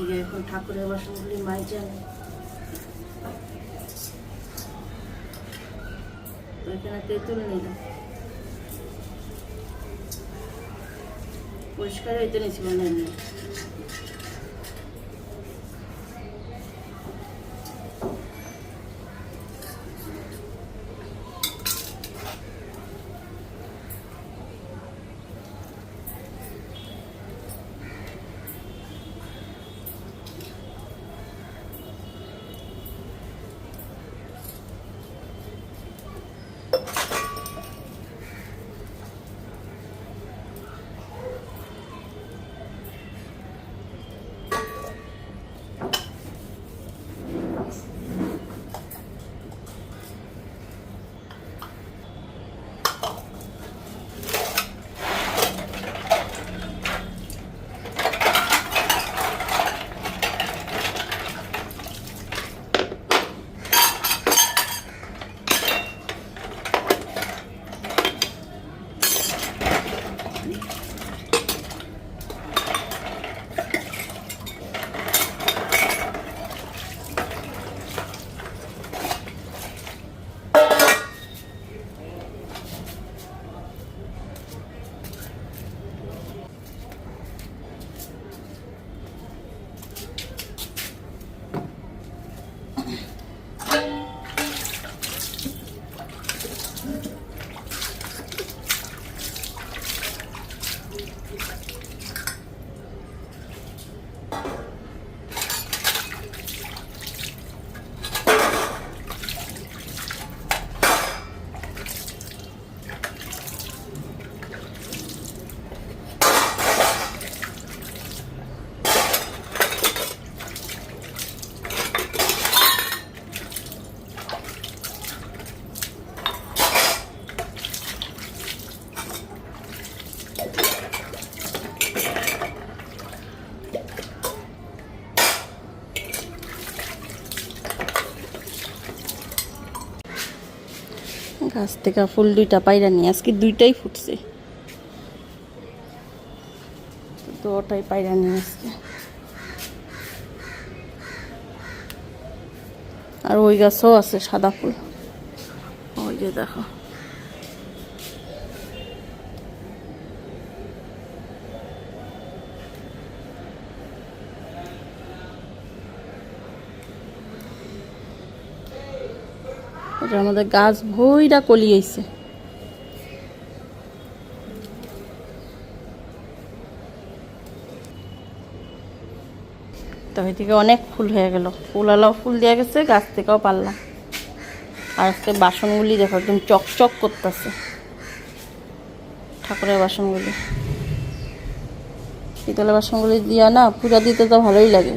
এদিকে এখন ঠাকুরের বাসনগুলি মাই জানে তো এখানে তেঁতুল নিলাম। পরিষ্কার হইতে নিয়েছি মনে হয়। গাছ থেকে ফুল দুইটা পাইরা নিয়ে আজকে দুইটাই ফুটছে। দুটাই পাইরা নিয়ে আজকে। আর ওই গাছও আছে সাদা ফুল। ওই যে দেখো। এটা আমাদের গাছ ভইরা কলিয়েছে। তো এদিকে অনেক ফুল হয়ে গেল। ফুলালাও ফুল দেওয়া গেছে, গাছ থেকেও পারলাম। আর আজকে বাসনগুলি দেখো একদম চকচক করতেছে। ঠাকুরের বাসনগুলি। পিতলের বাসনগুলি দিয়া না পূজা দিতে তো ভালোই লাগে।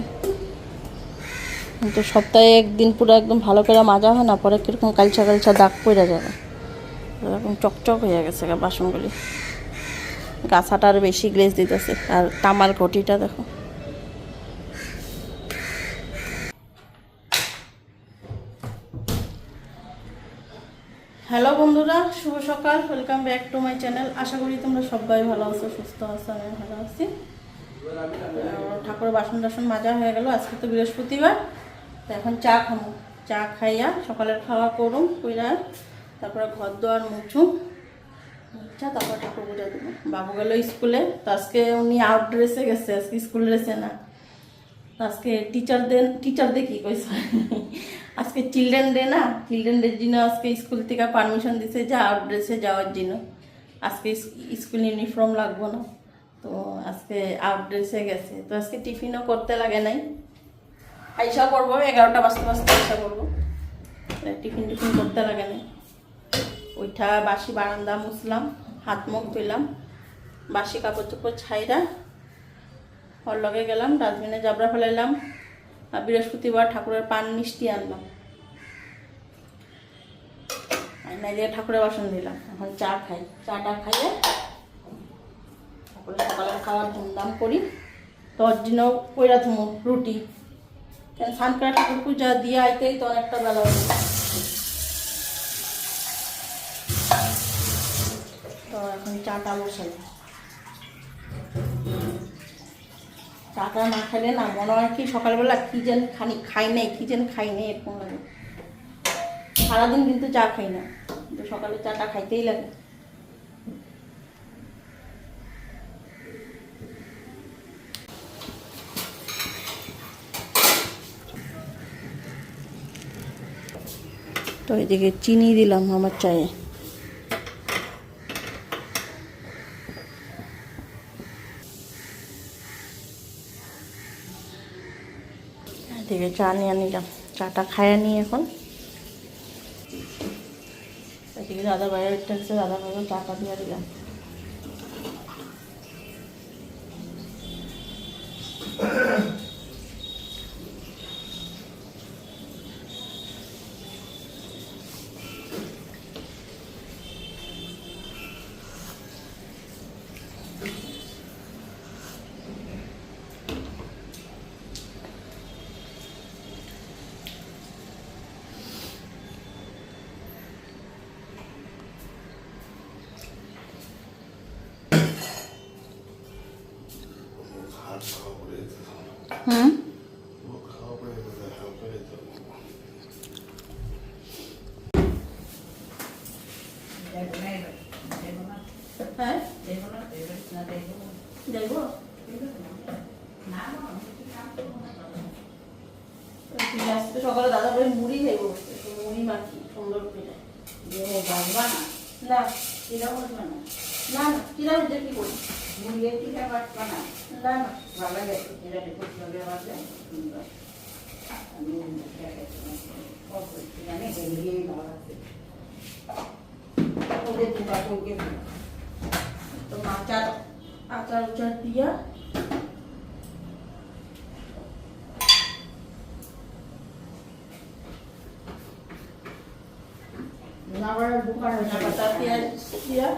কিন্তু সপ্তাহে একদিন পুরো একদম ভালো করে মাজা হয় না, পরে কীরকম কালচা কালচা দাগ পড়ে যাবে। এরকম চকচক হয়ে গেছে বাসনগুলি। গাছাটা আর বেশি গ্লেজ দিতেছে, আর তামার ঘটিটা দেখো। হ্যালো বন্ধুরা, শুভ সকাল welcome back to my channel আশা করি তোমরা সবাই ভালো আছো, সুস্থ আছো আমি ভালো আছি। ঠাকুরের বাসন টাসন মাজা হয়ে গেল, আজকে তো বৃহস্পতিবার। তো এখন চা খামো চা খাইয়া সকালের খাওয়া করুম, কইরা তারপরে ঘর দোয়ার মুছুম আচ্ছা তারপর ঠাকুর পূজা দেবো। বাবু গেল স্কুলে, তো আজকে উনি আউট ড্রেসে গেছে, আজকে স্কুল ড্রেসে না। আজকে টিচারদের টিচারদের কী কইছে? আজকে চিলড্রেন ডে না? চিলড্রেন ডের জন্য আজকে স্কুল থেকে পারমিশন দিছে যে আউট ড্রেসে যাওয়ার জন্য। আজকে স্কুল ইউনিফর্ম লাগবো না। তো আজকে আউট ড্রেসে গেছে। তো আজকে টিফিনও করতে লাগে নাই। আইসা করব এগারোটা বাজতে বাজতে আইসা করব টিফিন টিফিন করতে লাগে নাই ওইটা বাসি বারান্দা মুছলাম, হাত মুখ ধুইলাম, বাসি কাপড় চোপড় ছাইরা ওর লগে গেলাম, ডাস্টবিনে জাবরা ফেলাইলাম, আর বৃহস্পতিবার ঠাকুরের পান মিষ্টি আনলাম। দিয়ে ঠাকুরের বাসন দিলাম এখন চা খাই। চাটা খাইয়ে সকালে খাওয়ার ধুমধাম করি। তোর জন্য কইরা থুমো, রুটি। কেন স্নান করে ঠাকুর পূজা দিয়ে আইতেই তো অনেকটা বেলা যায়। তো এখন চাটা বসাই। চাটা না খেলে না মনে হয় কি সকালবেলা কি যেন খানি খাই নাই, কি যেন খাই নাই এরকম লাগে। সারাদিন কিন্তু চা খাই না, কিন্তু সকালে চাটা খাইতেই লাগে। তো এদিকে চিনি দিলাম আমার চায়ে। এদিকে চা নিয়ে নিলাম। চাটা খাইয়ে নিই এখন। এদিকে দাদা ভাইয়ের উঠতেছে দাদা ভাইয়ের চাটা দিয়ে দিলাম Mungkin buka mungkin. Itu agar acar jadian. Nah, bukan hanya kata dia,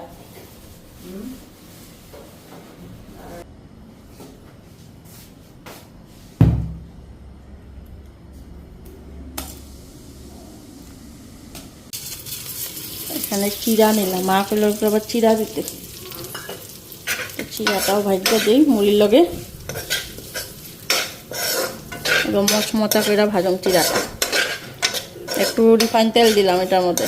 এখানে চিরা নিলাম মা উপরে আবার চিরা দিতে। চিরাটাও ভাজতে দিই মুড়ির লগে। মচমচা করে ভাজম চিরাটা। একটু রিফাইন তেল দিলাম এটার মধ্যে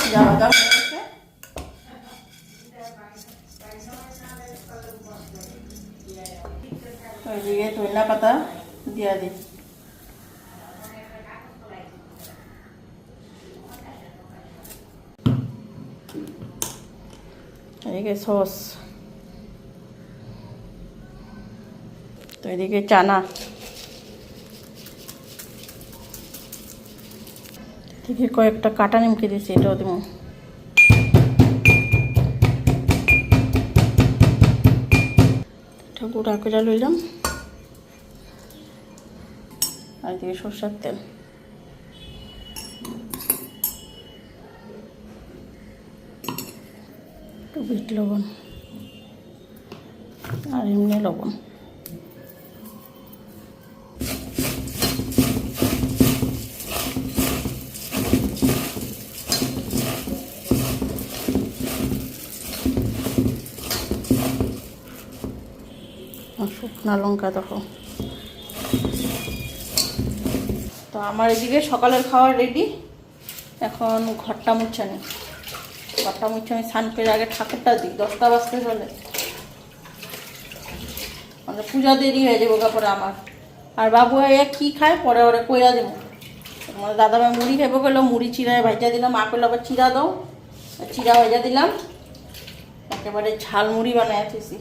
চিরা ভাজা হয়ে গেছে। ওইদিকে ধনিয়া পাতা দিয়া দিই এদিকে সস। তো এদিকে চানা। এদিকে কয়েকটা কাটা নিমকে দিয়েছি, এটাও দিব। এটা গুঁড়া করে লইলাম। আর এদিকে সর্ষের তেল। বিট লবণ আর এমনি লবণ। শুকনো লঙ্কা দেখো। তো আমার এদিকে সকালের খাওয়ার রেডি এখন ঘরটা মুছানি ঘরটা মুছে আমি স্নান করে আগে ঠাকুরটা দিই দশটা বাজতে চলে। মানে পূজা দেরি হয়ে যাব কাপড়ে আমার। আর বাবু এ কি খায়? পরে ওরে কইরা দেবো। আমার দাদা ভাই মুড়ি খাইবো করল মুড়ি চিরায় ভাজা দিলাম, মা করল আবার চিরা দাও। চিরা ভাজা দিলাম। একেবারে ঝাল মুড়ি বানায় থুইছি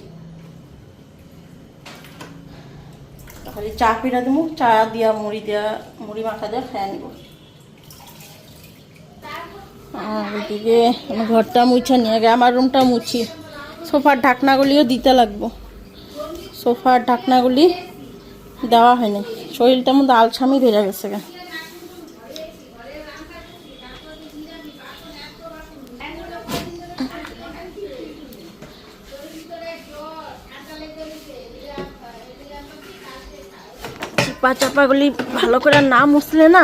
খালি চা পিঠা দেবো, চা দিয়া মুড়ি দেওয়া মুড়ি মাখা দিয়ে খেয়ে নিব। আর এদিকে আমি ঘরটা মুছে নিয়ে আগে আমার রুমটা মুছি। সোফার ঢাকনাগুলিও দিতে লাগবো। সোফার ঢাকনাগুলি দেওয়া হয়নি। শরীরটার মধ্যে আলসামি ধরে গেছে গা। চিপা চাপাগুলি ভালো করে না মুছলে না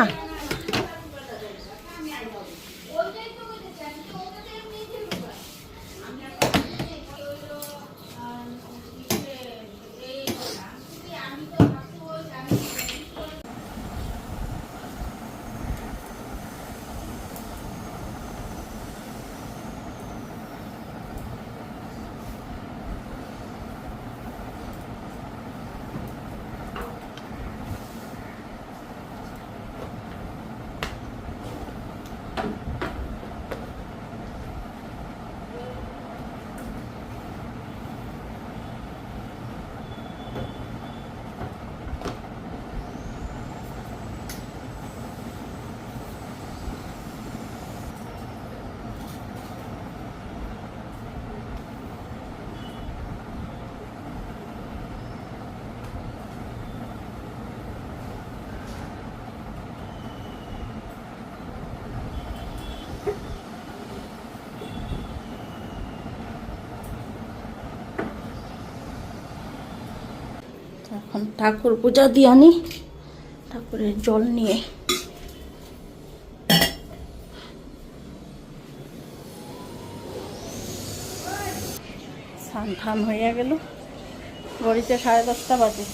এখন ঠাকুর পূজা দিয়ে আনি। ঠাকুরের জল নিয়ে। স্নান ঠান হয়ে গেল। ঘড়িতে সাড়ে দশটা বাজে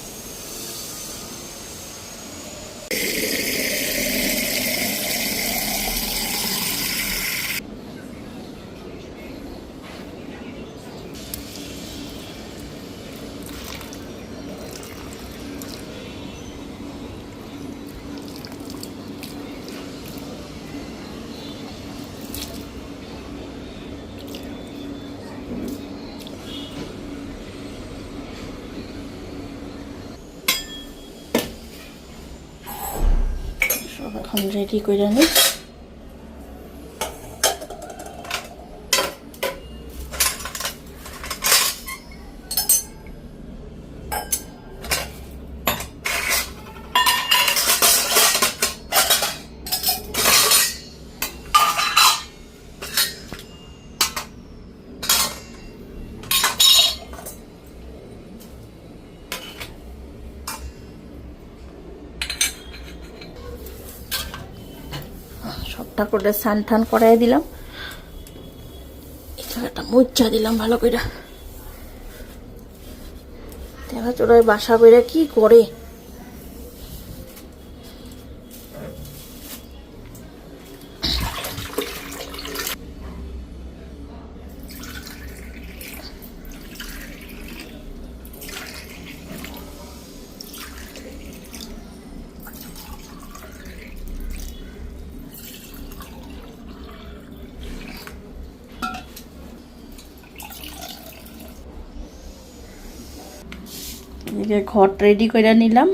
সব এখন রেডি করে নিই সব ঠাকুরের স্নান ঠান করাই দিলাম। একটা মুচ্ছা দিলাম ভালো করে দেখা চোরাই বাসা বেড়ে কি করে? এদিকে ঘট রেডি করে নিলাম।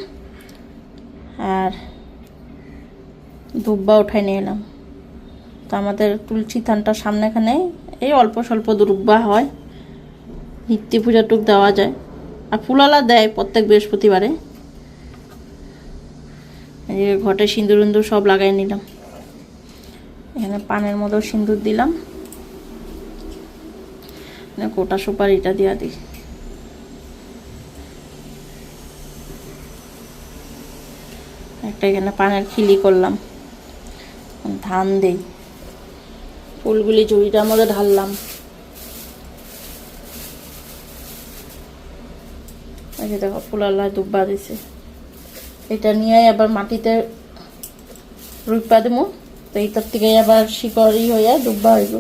আর দুব্বা উঠাই নিয়ে এলাম তো আমাদের তুলসী থানটা সামনেখানে, এই অল্প স্বল্প দুর্বা হয়। নিত্য পূজাটুক দেওয়া যায়। আর ফুলালা দেয় প্রত্যেক বৃহস্পতিবারে। এদিকে ঘটে সিঁদুর উন্দুর সব লাগাই নিলাম। এখানে পানের মতো সিঁদুর দিলাম। এখানে গোটা সুপারিটা দিয়া দিই। একটা এখানে পানের খিলি করলাম। ধান দেই। ফুলগুলি ঝুড়িটার মধ্যে ঢাললাম। দেখো ফুলাল্লাহ দুব্বা দিছে। এটা নিয়ে আবার মাটিতে রুপা দেবো। তো এইটার থেকে আবার শিকড়ি হইয়া দুব্বা হইব।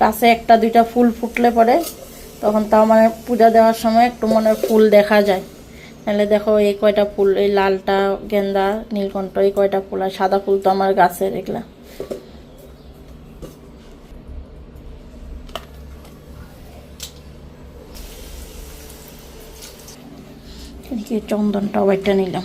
গাছে একটা দুইটা ফুল ফুটলে পরে তখন তাও মানে পূজা দেওয়ার সময় একটু মনে ফুল দেখা যায়। নাহলে দেখো এই কয়টা ফুল, এই লালটা, গেন্দা, নীলকণ্ঠ, এই কয়টা ফুল আর সাদা ফুল তো আমার গাছের এগুলা চন্দনটা একটা নিলাম।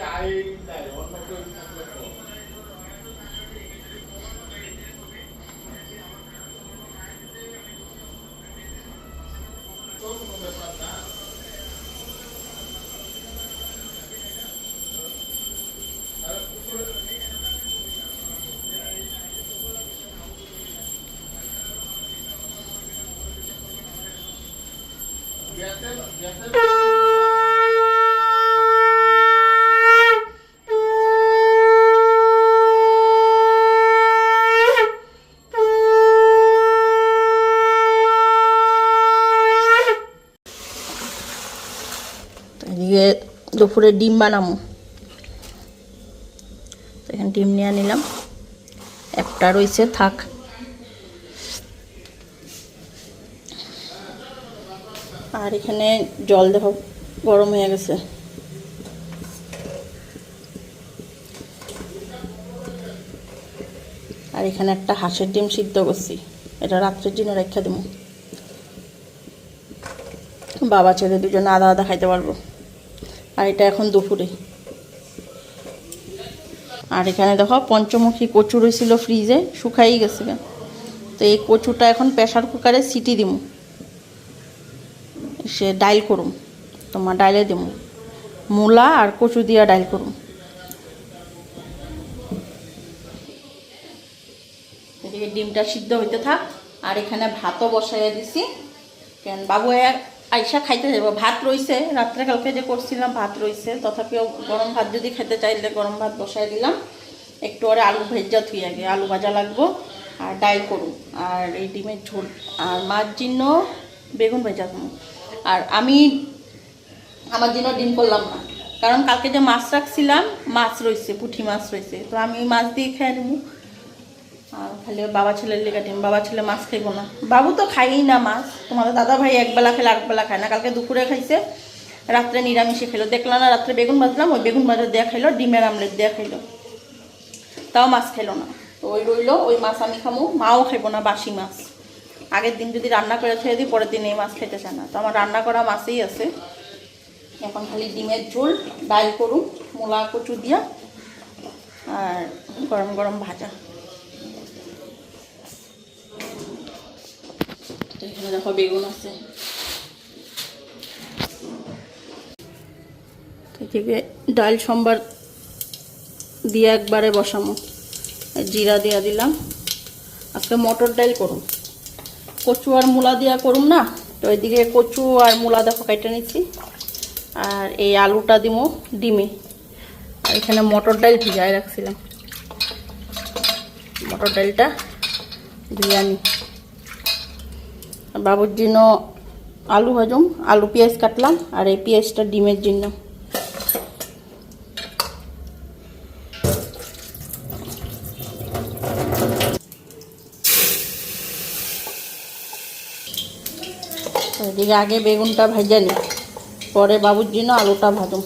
ใจแต่มันม่เคย দুপুরে ডিম বানাবো এখানে ডিম নিয়ে নিলাম। একটা রয়েছে থাক। আর এখানে জল দেখো, গরম হয়ে গেছে। আর এখানে একটা হাঁসের ডিম সিদ্ধ করছি। এটা রাত্রের জন্য রেখে দেবো। বাবা ছেলে দুজনে আদা আদা খাইতে পারব। আর এটা এখন দুপুরে। আর এখানে দেখো পঞ্চমুখী কচু রয়েছিল ফ্রিজে শুকাই গেছে। তো এই কচুটা এখন প্রেশার কুকারে সিটি দিমু। সে ডাইল করুম। তোমার ডাইলে দিমু। মূলা আর কচু দিয়া ডাইল করুম। ডিমটা সিদ্ধ হইতে থাক। আর এখানে ভাতও বসাইয়া দিছি। কেন বাবু আইসা খাইতে যাব ভাত রইছে, রাত্রে কালকে যে করছিলাম, ভাত রইছে। তথাপিও গরম ভাত যদি খেতে চাইলে গরম ভাত বসাই দিলাম। একটু ওরে আলু ভেজা থুই আগে, আলু ভাজা লাগবো আর ডাইল করুন আর এই ডিমের ঝোল, আর মাছ জন্য বেগুন ভেজা করুন আর আমি, আমার জন্য ডিম করলাম না। কারণ কালকে যে মাছ রাখছিলাম, মাছ রয়েছে পুঁটি মাছ রয়েছে তো আমি মাছ দিয়ে খেয়ে নেব। আর খালি বাবা ছেলের লেগে ডিম, বাবা ছেলে মাছ খাইবো না। বাবু তো খাইই না মাছ, তোমাদের দাদা ভাই একবেলা খেলে একবেলা খায় না। কালকে দুপুরে খাইছে, রাত্রে নিরামিষে খেলো। দেখলাম না, রাত্রে বেগুন ভাজলাম, ওই বেগুন ভাজা দেওয়া খাইলো, ডিমের আমলেট দেওয়া খাইলো। তাও মাছ খাইলো না। তো ওই রইল, ওই মাছ আমি খামো, মাও খাইবো না, বাসি মাছ। আগের দিন যদি রান্না করে ছেড়ে দিই, পরের দিন এই মাছ খেতে চায় না। তো আমার রান্না করা মাছই আছে। এখন খালি ডিমের ঝোল, ডাল করুন মূলা কচু দিয়া, আর গরম গরম ভাজা। এখানে দেখো বেগুন আছে ডাল সম্বার দিয়ে একবারে বসামো। জিরা দিয়া দিলাম। আজকে মটর ডাল করুন কচু আর মূলা দিয়া করুম না? তো এদিকে কচু আর মূলা দেখো কেটে নিচ্ছি। আর এই আলুটা দিমো ডিমে। আর এখানে মটর ডাল ভিজায় রাখছিলাম। মটর ডালটা ধুয়ে বাবুর জন্য আলু ভাজুম আলু পেঁয়াজ কাটলাম আর এই পেঁয়াজটা ডিমের জন্য। এদিকে আগে বেগুনটা ভেজে নি, পরে বাবুর জন্য আলুটা ভাজুম।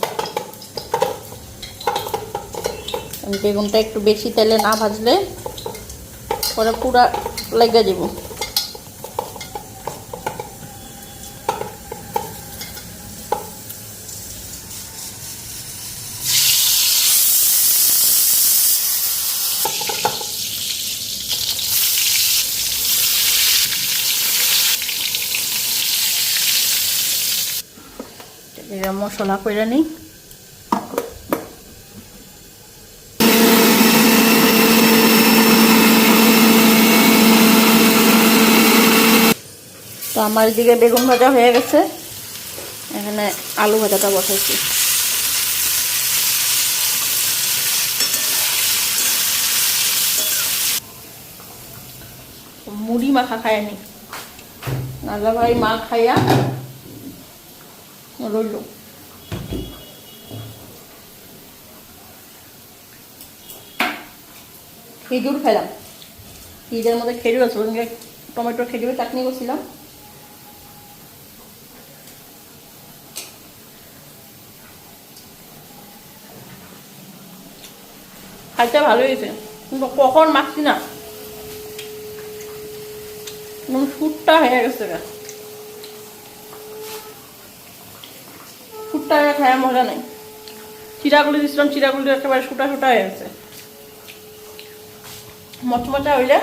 বেগুনটা একটু বেশি তেলে না ভাজলে পরে পুরা লেগে যাব। এরা মশলা করে নিই। তো আমার এদিকে বেগুন ভাজা হয়ে গেছে। এখানে আলু ভাজাটা বসাইছি। মুড়ি মাখা খায়নি। ভাই মা খাইয়া রইল। খেজুর খেলাম। ফ্রিজের মধ্যে খেজুর আছে টমেটো খেজুরের চাটনি করছিলাম। খাইতে ভালো হয়েছে কখন মাখছি না। সুটটা হয়ে গেছে গা। সুটটা খায় মজা নেই। চিরাগুলি দিচ্ছিলাম চিরাগুলি একেবারে সুটা সুটা হয়ে গেছে। মচমচা হইলে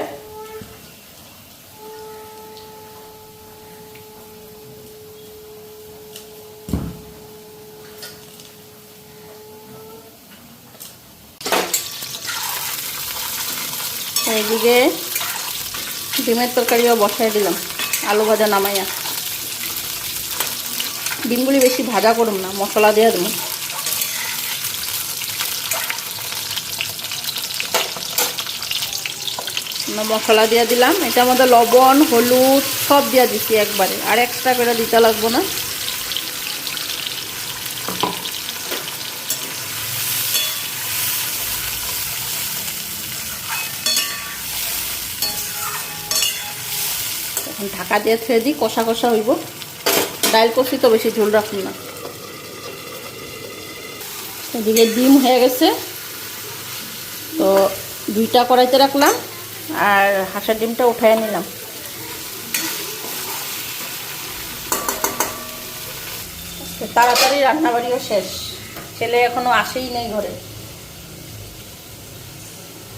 এইদিকে ডিমের তরকারিও বসাই দিলাম, আলু ভাজা নামাইয়া। ডিমগুলি বেশি ভাজা করুন না, মশলা দেওয়া দেবো মশলা দিয়ে দিলাম, এটার মধ্যে লবণ, হলুদ সব দিয়ে দিচ্ছি একবারে, আর এক্সট্রা করে দিতে লাগবো না এখন ঢাকা ছেড়ে দিই, কষা কষা হইব। ডাইল করছি তো বেশি ঝোল রাখুন না। এদিকে ডিম হয়ে গেছে। তো দুইটা কড়াইতে রাখলাম আর হাঁসের ডিমটা উঠাই নিলাম। তাড়াতাড়ি রান্নাবাড়িও শেষ। ছেলে এখনও আসেই নেই ঘরে।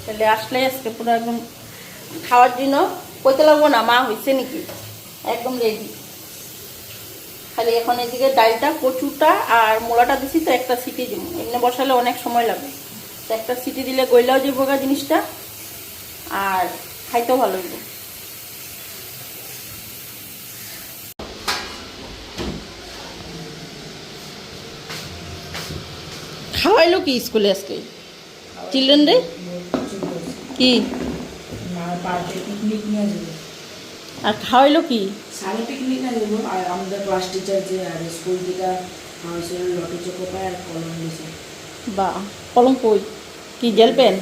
ছেলে আসলে আজকে পুরো একদম খাওয়ার জন্য কইতে লাগবো না, মা হয়েছে নাকি? একদম রেডি খালি এখন এদিকে ডালটা কচুটা আর মোলাটা দিছি তো একটা সিটি দিব। এমনি বসালে অনেক সময় লাগবে তো একটা সিটি দিলে গইলাও যে বোগা জিনিসটা আর খাইতেও ভালো লাগবে খাওয়াইলো কি স্কুলে আজকে? Children day? কি? পিকনিক নিয়ে যাব। আর খাওয়াইলো কি? সারা পিকনিক যাব আর আমাদের ক্লাস টিচার যে আর স্কুল থেকে হয়েছিল লটি চোখো পায় আর কলম দিয়েছে বা কলম কই? কি জেল পেন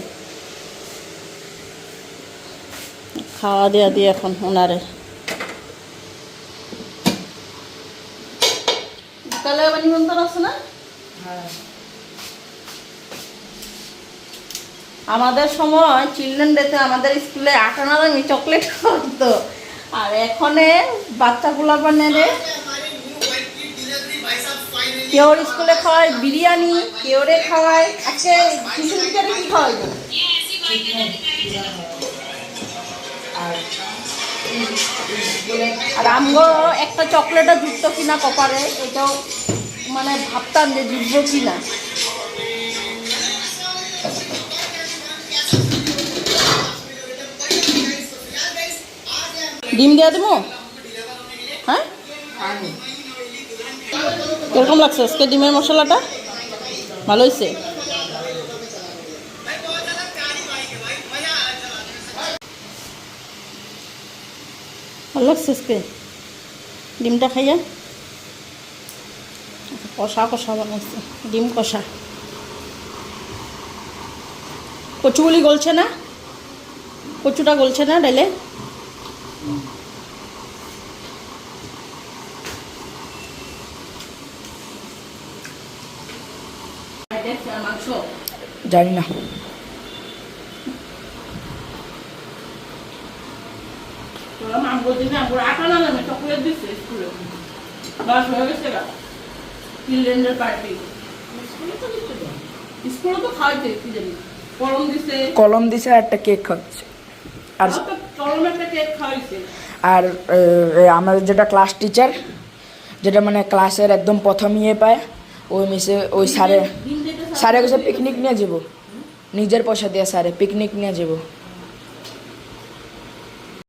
খাওয়া দেওয়া দিয়ে এখন ওনারে। বিকালে আবার নিমন্ত্রণ আছে না? হ্যাঁ। আমাদের সময় চিলড্রেন ডেতে আমাদের স্কুলে আটানা দামি চকলেট হতো। আর এখনে বাচ্চাগুলো বানালে কেউর স্কুলে খাওয়ায় বিরিয়ানি, কেউরে খাওয়ায় আজকে টিউশন টিচারে কি খাওয়াইবো আর আমগো একটা চকলেটও জুটতো কিনা কপারে এটাও মানে ভাবতাম যে জুটবো কিনা। ডিম দিয়ে দেবো? হ্যাঁ? কীরকম লাগছে আজকে ডিমের মশলাটা? ভালো হয়েছে? ভালো লাগছে আজকে? ডিমটা খাইয়া? কষা কষা বানাইছে ডিম কষা। কচুগুলি গলছে না? কচুটা গলছে না ডাইলে? জানি না। কলম দিছে কলম দিছে আর একটা কেক খাচ্ছে। আর আর আমাদের যেটা ক্লাস টিচার যেটা মানে ক্লাসের একদম প্রথম ইয়ে পায় ওই মিসে ওই স্যারে স্যারে গেছে। পিকনিক নিয়ে যাব। নিজের পয়সা দিয়ে স্যারে পিকনিক নিয়ে যাব।